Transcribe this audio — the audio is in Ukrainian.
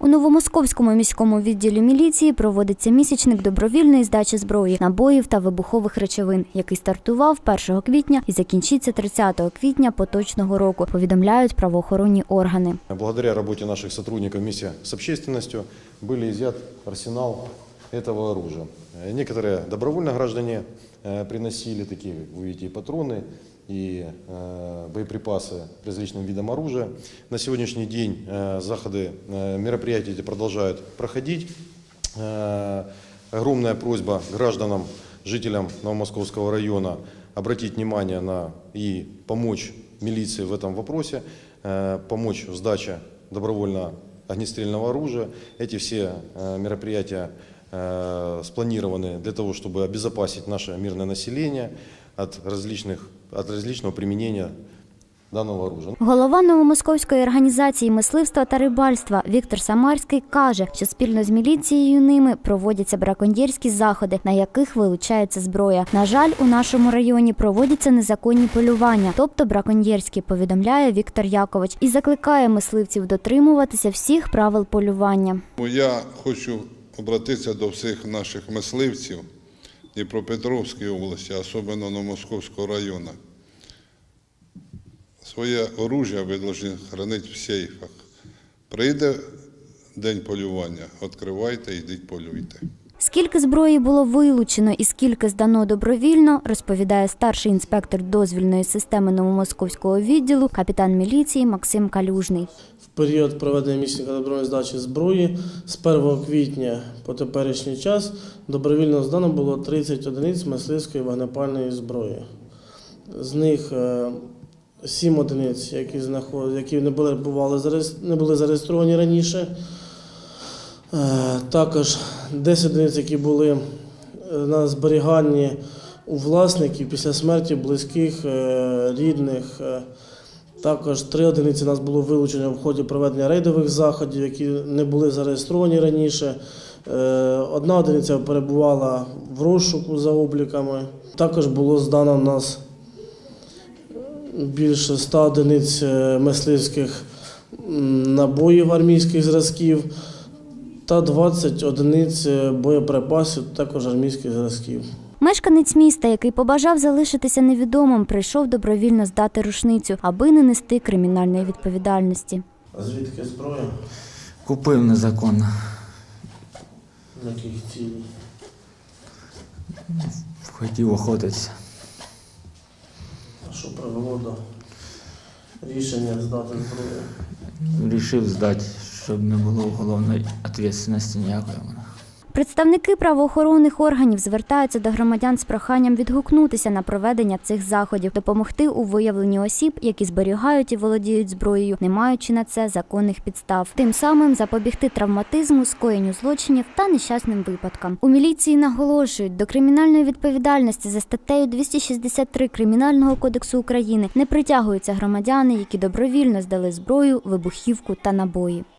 У Новомосковському міському відділі міліції проводиться місячник добровільної здачі зброї, набоїв та вибухових речовин, який стартував 1 квітня і закінчиться 30 квітня поточного року. Повідомляють правоохоронні органи. Благодаря работе наших сотрудников вместе с общественностью были изъят арсенал этого оружия. Э, Некоторые добровольно граждане э, приносили такие, как вы видите, и патроны, И э, боеприпасы различным видам оружия. На сегодняшний день э, заходы, э, мероприятия эти продолжают проходить. Огромная просьба гражданам, жителям Новомосковского района обратить внимание на и помочь милиции в этом вопросе, помочь в сдаче добровольно огнестрельного оружия. Эти все мероприятия спланированы для того, чтобы обезопасить наше мирное население от, различных, от различного применения данного оружия. Голова Новомосковської організації мисливства та рибальства Віктор Самарський каже, що спільно з міліцією ними проводяться браконьєрські заходи, на яких вилучається зброя. На жаль, у нашому районі проводяться незаконні полювання, тобто браконьєрські, повідомляє Віктор Якович, і закликає мисливців дотримуватися всіх правил полювання. Я хочу обратитися до всіх наших мисливців Дніпропетровської області, особливо на Московського району. Своє оружие ви повинні хранити в сейфах. Прийде день полювання, відкривайте, йдіть полюйте. Скільки зброї було вилучено і скільки здано добровільно, розповідає старший інспектор дозвільної системи Новомосковського відділу, капітан міліції Максим Калюжний. В період проведення місячника добровільної здачі зброї з 1 квітня по теперішній час добровільно здано було 30 одиниць мисливської вогнепальної зброї. З них 7 одиниць, які, не були зареєстровані раніше. Е, Також 10 одиниць, які були е, на зберіганні у власників після смерті близьких, е, рідних. також три одиниці нас було вилучено в ході проведення рейдових заходів, які не були зареєстровані раніше. Одна одиниця перебувала в розшуку за обліками. Також було здано в нас більше 100 одиниць мисливських набоїв армійських зразків та 20 одиниць боєприпасів також армійських зразків. Мешканець міста, який побажав залишитися невідомим, прийшов добровільно здати рушницю, аби не нести кримінальної відповідальності. А звідки зброя? Купив незаконно. На яких цілей? Хотів охотитися. А що привело до рішення здати зброю? Рішив здати, щоб не було уголовної відповідальності ніякої. Представники правоохоронних органів звертаються до громадян з проханням відгукнутися на проведення цих заходів, допомогти у виявленні осіб, які зберігають і володіють зброєю, не маючи на це законних підстав. Тим самим запобігти травматизму, скоєнню злочинів та нещасним випадкам. У міліції наголошують, до кримінальної відповідальності за статтею 263 Кримінального кодексу України не притягуються громадяни, які добровільно здали зброю, вибухівку та набої.